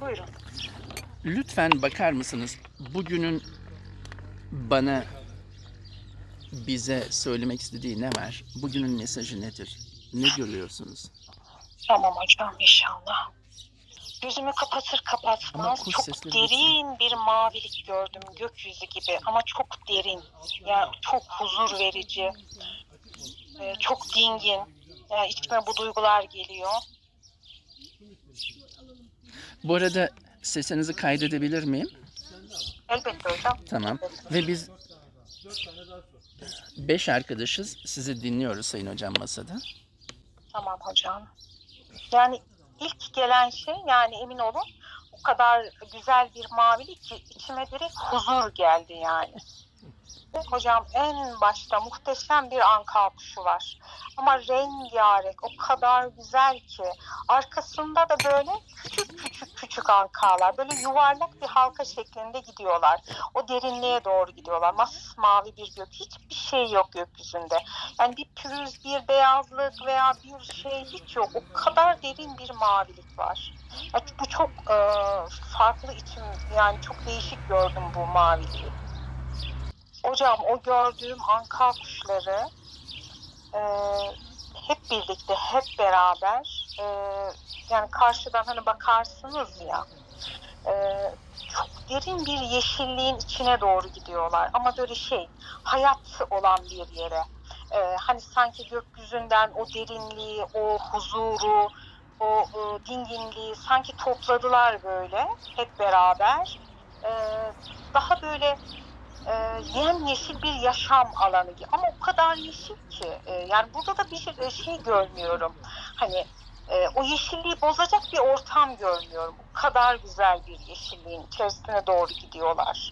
Buyurun. Lütfen bakar mısınız? Bugünün bana bize söylemek istediği ne var? Bugünün mesajı nedir? Ne görüyorsunuz? Tamam hocam inşallah. Gözümü kapatır kapatmaz çok derin bir mavilik gördüm gökyüzü gibi ama çok derin. Yani çok huzur verici. Ee, çok dingin. Yani içime bu duygular geliyor. Bu arada sesinizi kaydedebilir miyim? Elbette hocam. Tamam. Ve biz beş arkadaşız. Sizi dinliyoruz Sayın Hocam masada. Tamam hocam. Yani ilk gelen şey yani emin olun o kadar güzel bir mavilik ki içime direkt huzur geldi yani. Hocam en başta muhteşem bir anka kuşu var. Ama rengarenk o kadar güzel ki arkasında da böyle küçük küçük ankalar böyle yuvarlak bir halka şeklinde gidiyorlar. O derinliğe doğru gidiyorlar. Masmavi bir gök. Hiçbir şey yok gökyüzünde. Yani bir pürüz, bir beyazlık veya bir şey hiç yok. O kadar derin bir mavilik var. Ya bu çok e, farklı içim yani çok değişik gördüm bu maviliği. Hocam o gördüğüm anka kuşları e, hep birlikte, hep beraber e, yani karşıdan hani bakarsınız ya e, çok derin bir yeşilliğin içine doğru gidiyorlar ama böyle şey hayat olan bir yere. E, hani sanki gökyüzünden o derinliği, o huzuru, o e, dinginliği sanki topladılar böyle hep beraber. E, daha böyle e, yemyeşil bir yaşam alanı gibi. Ama o kadar yeşil ki e, yani burada da bir şey, şey görmüyorum. Hani e, o yeşilliği bozacak bir ortam görmüyorum. O kadar güzel bir yeşilliğin içerisine doğru gidiyorlar.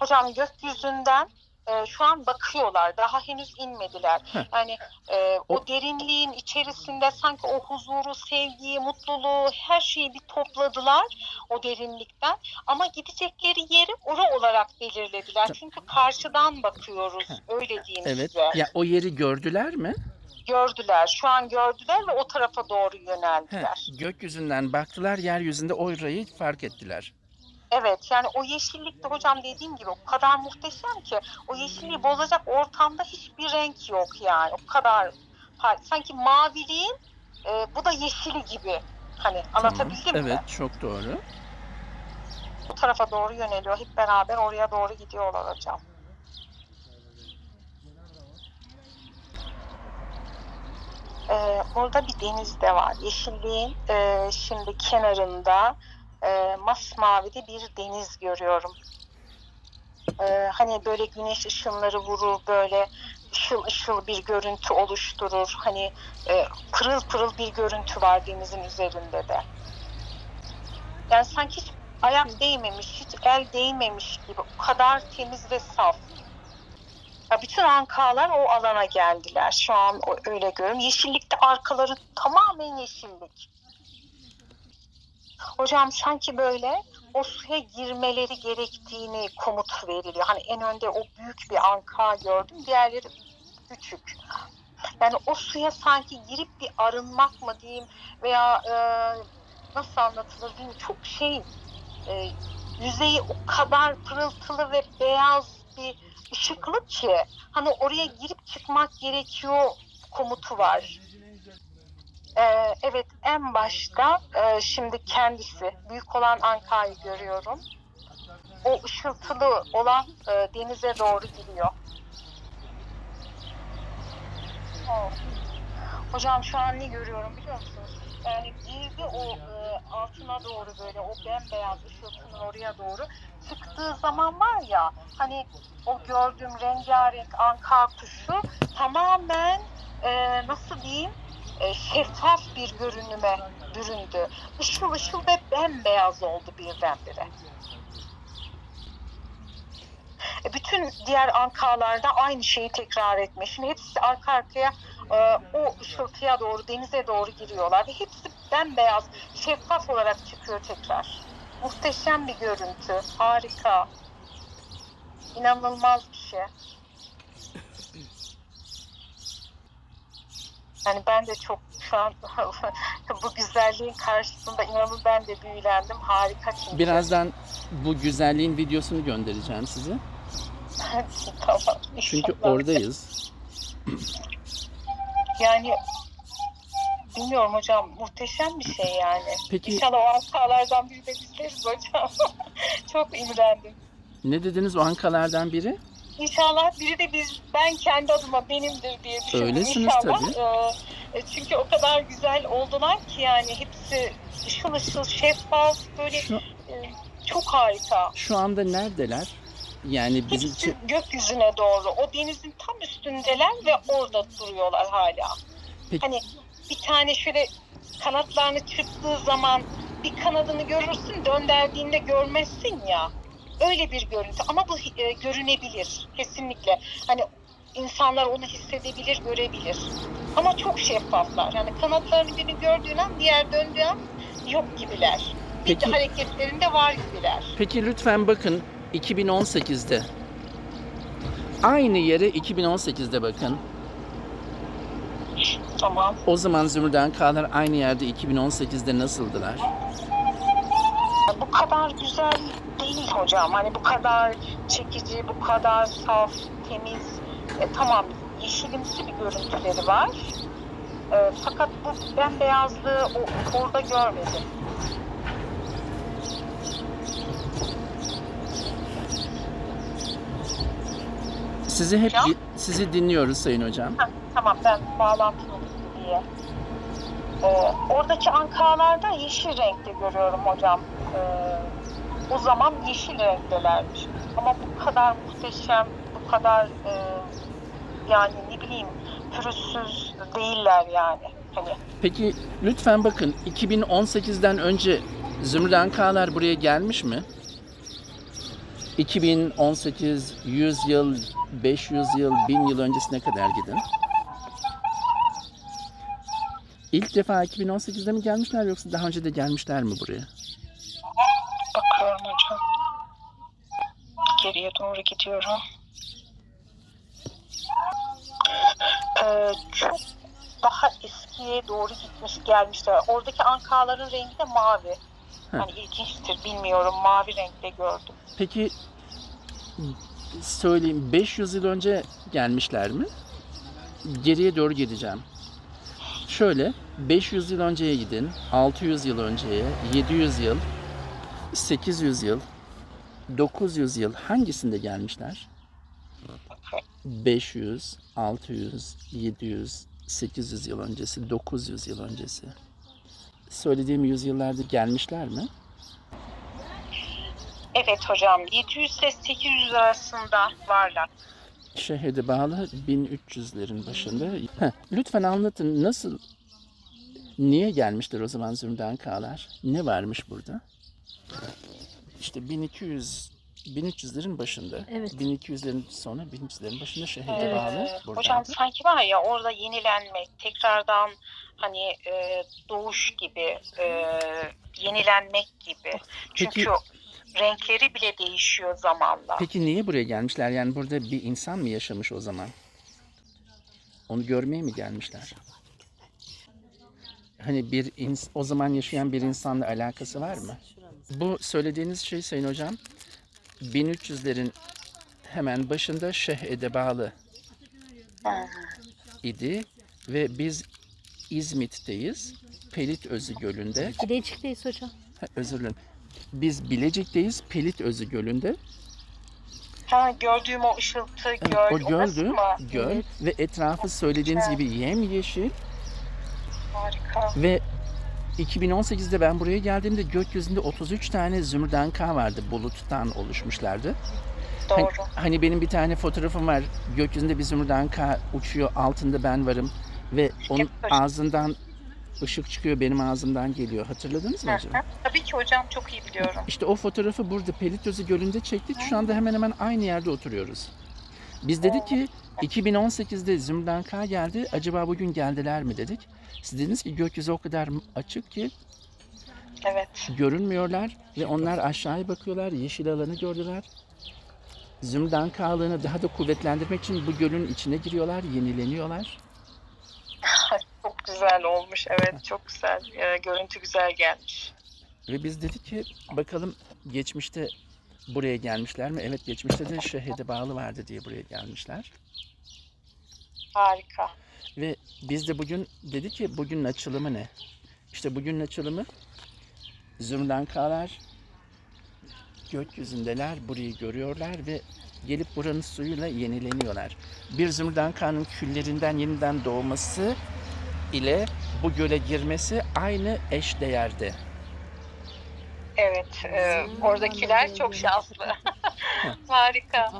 Hocam gökyüzünden e, şu an bakıyorlar. Daha henüz inmediler. Heh. Yani e, o, O- derinliğin içerisinde sanki o huzuru, sevgiyi, mutluluğu her şeyi bir topladılar o derinlikten. Ama gidecekleri yeri ora olarak belirlediler. Çünkü karşıdan bakıyoruz. Öyle diyeyim Evet. size. Ya o yeri gördüler mi? Gördüler. Şu an gördüler ve o tarafa doğru He, yöneldiler. gökyüzünden baktılar, yeryüzünde orayı fark ettiler. Evet yani o yeşillikte hocam dediğim gibi o kadar muhteşem ki o yeşilliği bozacak ortamda hiçbir renk yok yani. O kadar sanki maviliğin e, bu da yeşili gibi. Hani anlatabildim Tamam. mi? Evet, çok doğru. Bu tarafa doğru yöneliyor. Hep beraber oraya doğru gidiyorlar hocam. Ee, orada bir deniz de var. Yeşilliğin e, şimdi kenarında e, masmavi de bir deniz görüyorum. Ee, hani böyle güneş ışınları vurur, böyle ışıl ışıl bir görüntü oluşturur. Hani e, pırıl pırıl bir görüntü var denizin üzerinde de. Yani sanki hiç ayak değmemiş, hiç el değmemiş gibi. O kadar temiz ve saf. Ya bütün ankalar o alana geldiler. Şu an öyle görüyorum. Yeşillikte arkaları tamamen yeşillik. Hocam sanki böyle o suya girmeleri gerektiğini komut veriliyor. Hani en önde o büyük bir anka gördüm. Diğerleri küçük. Yani o suya sanki girip bir arınmak mı diyeyim veya e, nasıl anlatılır bilmiyorum. Çok şey e, yüzeyi o kadar pırıltılı ve beyaz bir ışıklı ki hani oraya girip çıkmak gerekiyor komutu var. Ee, evet en başta e, şimdi kendisi büyük olan Anka'yı görüyorum. O ışıltılı olan e, denize doğru gidiyor. Oh. Hocam şu an ne görüyorum biliyor musunuz? Yani girdi o e, altına doğru böyle o bembeyaz ışıltının oraya doğru çıktığı zaman var ya hani o gördüğüm rengarenk anka kuşu tamamen e, nasıl diyeyim e, şeffaf bir görünüme büründü. Işıl ışıl ve bembeyaz oldu birdenbire. E, bütün diğer ankalarda aynı şeyi tekrar etme. Şimdi hepsi arka arkaya e, o ışıltıya doğru, denize doğru giriyorlar ve hepsi bembeyaz, şeffaf olarak çıkıyor tekrar. Muhteşem bir görüntü, harika. İnanılmaz bir şey. Yani ben de çok şu an bu güzelliğin karşısında inanın ben de büyülendim. Harika çünkü. Birazdan bu güzelliğin videosunu göndereceğim size. Tamam. Çünkü inşallah. oradayız. Yani bilmiyorum hocam muhteşem bir şey yani. Peki İnşallah o ankalardan biri de bizleriz hocam. çok imrendim. ne dediniz o ankalardan biri? İnşallah biri de biz ben kendi adıma benimdir diye düşündüm. Öylesiniz İnşallah. tabii. Ee, çünkü o kadar güzel oldular ki yani hepsi ışıl ışıl şeffaf böyle Şu, e, çok harika. şu anda neredeler? Yani bizim için gökyüzüne doğru. O denizin tam üstündeler ve orada duruyorlar hala. Peki. Hani bir tane şöyle kanatlarını çırptığı zaman bir kanadını görürsün, döndürdüğünde görmezsin ya. Öyle bir görüntü ama bu e, görünebilir kesinlikle. Hani insanlar onu hissedebilir, görebilir. Ama çok şeffaflar. Yani kanatlarını birini gördüğün an, diğer döndüğü an yok gibiler. Bir de Peki. hareketlerinde var gibiler. Peki lütfen bakın 2018'de. Aynı yere 2018'de bakın. Tamam. O zaman Zümrüt Kağlar aynı yerde 2018'de nasıldılar? Bu kadar güzel değil hocam. Hani bu kadar çekici, bu kadar saf, temiz. E, tamam yeşilimsi bir görüntüleri var. E, fakat bu bembeyazlığı o, orada görmedim. Sizi hep Hocam? sizi dinliyoruz Sayın Hocam. Heh, tamam ben bağlantım gitti diye. E, oradaki ankalarda yeşil renkte görüyorum hocam. E, o zaman yeşil renktelermiş. Ama bu kadar muhteşem, bu kadar e, yani ne bileyim pürüzsüz değiller yani. Hani Peki lütfen bakın 2018'den önce Zümrüt Kağlar buraya gelmiş mi? 2018, 100 yıl, 500 yıl, 1000 yıl öncesine kadar gidin. İlk defa 2018'de mi gelmişler yoksa daha önce de gelmişler mi buraya? Bakıyorum hocam. Geriye doğru gidiyorum. Ee, çok daha eskiye doğru gitmiş gelmişler. Oradaki ankaların rengi de mavi. Hani ilginçtir bilmiyorum. Mavi renkte gördüm. Peki söyleyeyim 500 yıl önce gelmişler mi? Geriye doğru gideceğim. Şöyle 500 yıl önceye gidin, 600 yıl önceye, 700 yıl, 800 yıl, 900 yıl hangisinde gelmişler? 500, 600, 700, 800 yıl öncesi, 900 yıl öncesi. Söylediğim yüzyıllarda gelmişler mi? Evet hocam. 700 ile 800 arasında varlar. Şehirde bağlı 1300'lerin başında. Heh, lütfen anlatın nasıl, niye gelmişler o zaman Zümrüt Kağlar? Ne varmış burada? İşte 1200, 1300'lerin başında. Evet. 1200'lerin sonra 1300'lerin başında şehirde Ee, bağlı. hocam buradaydı. sanki var ya orada yenilenmek, tekrardan hani e, doğuş gibi, e, yenilenmek gibi. Çünkü Peki- renkleri bile değişiyor zamanla. Peki niye buraya gelmişler? Yani burada bir insan mı yaşamış o zaman? Onu görmeye mi gelmişler? Hani bir ins- o zaman yaşayan bir insanla alakası var mı? Bu söylediğiniz şey Sayın Hocam 1300'lerin hemen başında Şeyh Edebalı idi ve biz İzmit'teyiz. Pelitözü Gölü'nde. Bilecik'teyiz hocam. Ha, özür dilerim. Biz Bilecik'teyiz. Pelitözü Gölü'nde. Ha, gördüğüm o ışıltı Evet, göl, o göldü, mı? göl Evet. ve etrafı söylediğiniz gibi yemyeşil Harika. ve 2018'de ben buraya geldiğimde gökyüzünde 33 tane zümrüdanka vardı. Buluttan oluşmuşlardı. Hani, Doğru. hani benim bir tane fotoğrafım var. Gökyüzünde bir zümrüdanka uçuyor. Altında ben varım. Ve onun Evet, ağzından ışık çıkıyor. Benim ağzımdan geliyor. Hatırladınız mı acaba? Tabii ki hocam çok iyi biliyorum. İşte o fotoğrafı burada Pelitözü Gölü'nde çektik. Şu anda hemen hemen aynı yerde oturuyoruz. Biz dedik ki 2018'de Zümrüt geldi. Acaba bugün geldiler mi dedik. Siz dediniz ki gökyüzü o kadar açık ki Evet. görünmüyorlar ve onlar aşağıya bakıyorlar. Yeşil alanı gördüler. Kağlığını daha da kuvvetlendirmek için bu gölün içine giriyorlar, yenileniyorlar. olmuş. Evet çok güzel. Ee, görüntü güzel gelmiş. Ve biz dedik ki bakalım geçmişte buraya gelmişler mi? Evet geçmişte de şehide bağlı vardı diye buraya gelmişler. Harika. Ve biz de bugün dedik ki bugünün açılımı ne? İşte bugünün açılımı zümrütler gökyüzündeler, burayı görüyorlar ve gelip buranın suyuyla yenileniyorlar. Bir zümrütlerin küllerinden yeniden doğması ile bu göle girmesi aynı eş değerde. Evet. e, oradakiler çok şanslı. Harika.